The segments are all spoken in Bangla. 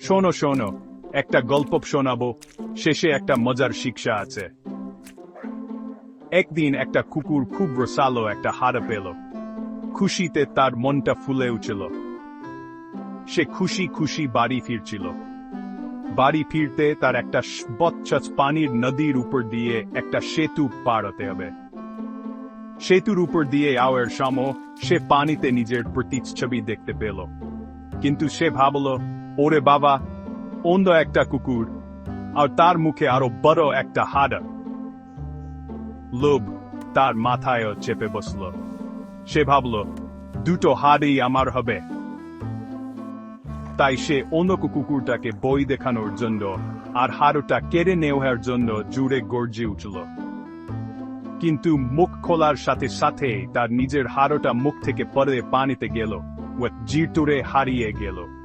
শোনো শোনো, একটা গল্প শোনাবো। শেষে একটা মজার শিক্ষা আছে। একদিন একটা কুকুর খুব রসালো একটা হাড় পেল। খুশিতে তার মনটা ফুলে উঠল। সে খুশি খুশি বাড়ি ফিরছিল। বাড়ি ফিরতে তার একটা বচ্চাস পানির নদীর উপর দিয়ে একটা সেতু পার হতে হবে। সেতুর উপর দিয়ে আওয়ের সম সে পানিতে নিজের প্রতিচ্ছবি দেখতে পেল। কিন্তু সে ভাবল ওরে বাবা অন্য একটা কুকুর, আর তার মুখে আরও বড় একটা হাড়। লোভ তার মাথায়ও চেপে বসল। সে ভাবল, দুটো হাড়ই আমার হবে। তাই সে অন্য কুকুরটাকে বই দেখানোর জন্য আর হাড়টা কেড়ে নেওয়ার জন্য জুড়ে গর্জে উঠল। কিন্তু মুখ খোলার সাথে সাথে তার নিজের হাড়টা মুখ থেকে পরে পানিতে গেল, ও জিরতুরে হারিয়ে গেল।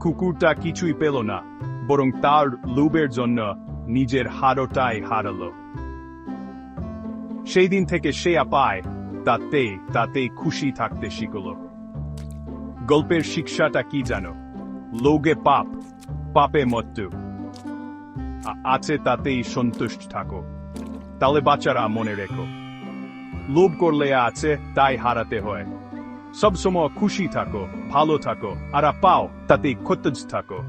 কুকুরটা কিছুই পেল না, বরং তার লুবের জন্য নিজের হাড়টাই হারালো। সেই দিন থেকে সে আপায় তাতে তাতে খুশি থাকতে শিখল। গল্পের শিক্ষাটা কি জানো? লোগে পাপ, পাপে মৃত্যু আছে তাতেই সন্তুষ্ট থাকো। তাহলে বাচ্চারা মনে রেখো। লোভ করলে আছে, তাই হারাতে হয়। সবসময় খুশি থাকো ভালো থাকো আর পাও তাতে খুঁতজ থাকো